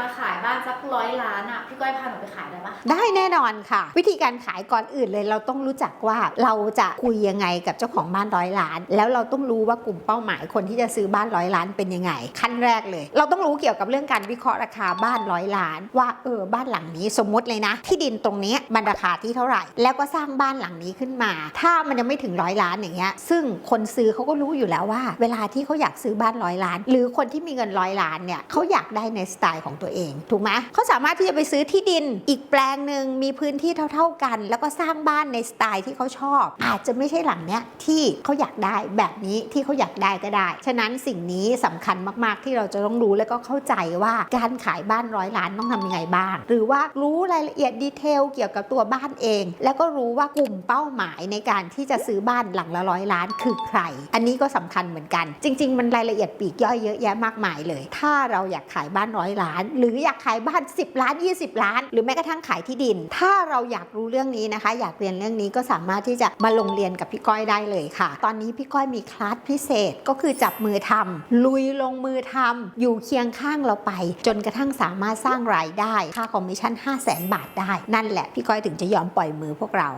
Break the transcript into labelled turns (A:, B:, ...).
A: มาขายบ้านสักร้อยล้านอะพี่ก้อยพาหนูไปขายได้ปะ
B: ได้แน่นอนค่ะ วิธีการขายก่อนอื่นเลย เราต้องรู้จักว่าเราจะคุยยังไงกับเจ้าของบ้านร้อยล้าน แล้วเราต้องรู้ว่ากลุ่มเป้าหมายคนที่จะซื้อบ้านร้อยล้านเป็นยังไง ขั้นแรกเลย เราต้องรู้เกี่ยวกับเรื่องการวิเคราะห์ราคาบ้านร้อยล้าน ว่าเออบ้านหลังนี้สมมติเลยนะ ที่ดินตรงนี้มันราคาที่เท่าไหร่ แล้วก็สร้างบ้านหลังนี้ขึ้นมา ถ้ามันยังไม่ถึงร้อยล้านอย่างเงี้ยซึ่งคนซื้อเขาก็รู้อยู่แล้วว่า เวลาที่เขาอยากซื้อบ้านร้อยล้าน หรือคนที่มีเงินร้อยล้านเนี่ยเขาอยากได้ในสไตล์ของตัวเอง ถูกไหมเขาสามารถที่จะไปซื้อที่ดิน อีกแปลงหนึ่งมีพื้นที่เท่า ๆกัน แล้วก็สร้างบ้านในสไตล์ที่เขาชอบ อาจจะไม่ใช่หลังเนี้ยที่เขาอยากได้แบบนี้ที่เขาอยากได้ก็ได้ ฉะนั้นสิ่งนี้สำคัญมากๆ ที่เราจะต้องรู้แล้วก็เข้าใจว่าการขายบ้านร้อยล้านต้องทำยังไงบ้าง หรือว่ารู้รายละเอียดดีเทลเกี่ยวกับตัวบ้านเอง แล้วก็รู้ว่ากลุ่มเป้าหมายในการที่จะซื้อบ้านหลังละร้อยล้านคือใคร อันนี้ก็สำคัญเหมือนกัน จริง ๆ มันรายละเอียดปีกย่อยเยอะแยะมากมายเลย ถ้าเราอยากขายบ้านร้อยล้านหรืออยากขายบ้าน 10 ล้าน 20 ล้าน หรือแม้กระทั่งขายที่ดิน ถ้าเราอยากรู้เรื่องนี้นะคะ อยากเรียนเรื่องนี้ก็สามารถที่จะมาลงเรียนกับพี่ก้อยได้เลยค่ะ ตอนนี้พี่ก้อยมีคลาสพิเศษก็คือจับมือทำลุยลงมือทำอยู่เคียงข้างเราไป จนกระทั่งสามารถสร้างรายได้ค่าคอมมิชชั่น 5 0 0 0 0 0 บาทได้ นั่นแหละพี่ก้อยถึงจะยอมปล่อยมือพวกเรา